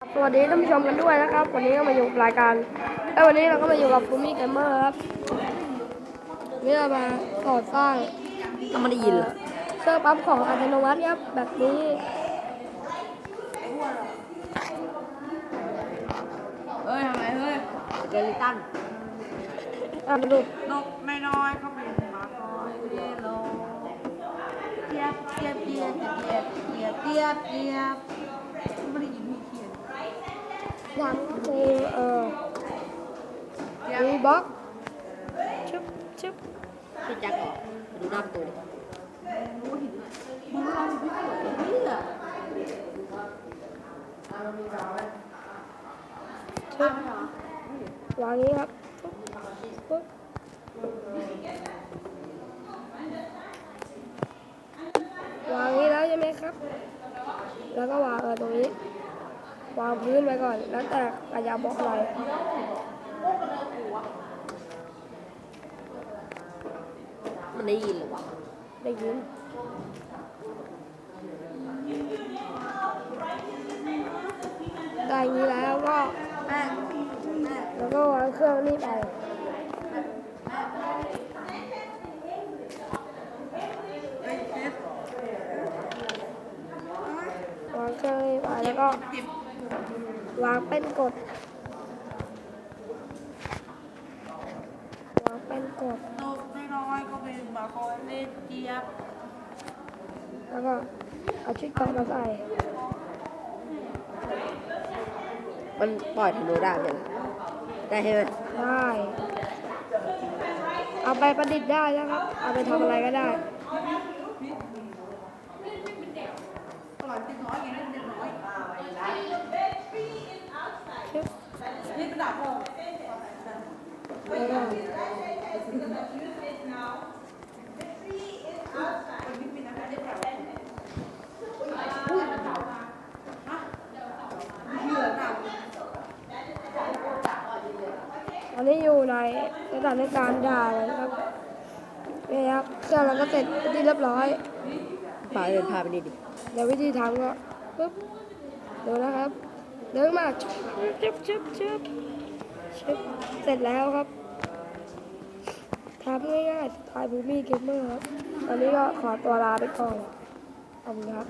สวัสดีท่านผู้ชมกันด้วยนะครับ วันนี้ก็มาอยู่กับรายการแล้ววันนี้เราก็มาอยู่กับภูมิเกมเมอร์ครับนี่เรามาก่อสร้างก็ไม่ได้ยินเหรอเครื่องปั๊มของอัตโนมัติครับแบบนี้เฮ้ยทำไมเฮ้ยเกลิตันอ่านดูนกไม่น้อยเขาเป็นหมาคอยเรียโลเทียบเทียบเทียบเทียบเทียบเทียบเทียบไม่ได้ยินมีเทียน ยังก็คือเอ่อเทียบรีบ็อกชึบชึบพี่แจ็คออกดูหน้าประตูดิมึงลองสิพี่เสือพี่อะชึบวางนี้ครับปุ๊บวางนี้แล้วใช่ไหมครับ แล้วก็วางเออตรงนี้ วางพื้นไว้ก่อน แล้วแต่กระยาบอกอะไรมันได้ยินเหรอวะได้ยินได้อย่างนี้แล้วก็แม่แม่แล้วก็วางเครื่องนี่ไปเฮ้ยเจ็บวางเครื่องนี่ไปแล้วก็จิบ วางเป็นกดวางเป็นกดนกไม่น้อยเขาเป็นหมาคอยเล่นเทียบแล้วก็เอาชุดเกราะมาใส่มันปล่อยธนูได้ไหมได้ใช่ไหมได้เอาไปประดิษฐ์ได้แล้วครับ เอาไปทำอะไรก็ได้ อร่อยเด็กน้อยกินเล่นเด็กน้อย ชึบ นี่กระดาษพอ แล้วก็ ตอนนี้อยู่ในสถานการณ์ด่าเลยครับนี่ครับเครื่องเราก็เสร็จเป็นที่เรียบร้อยพาเดินพาไปนี่ดิเดี๋ยววิธีทำก็ปึ๊บดูนะครับเดินมาชึบชึบชึบชึบเสร็จแล้วครับทำง่ายๆสไตล์ภูมิเกมเมอร์ครับตอนนี้ก็ขอตัวลาไปก่อนขอบคุณครับ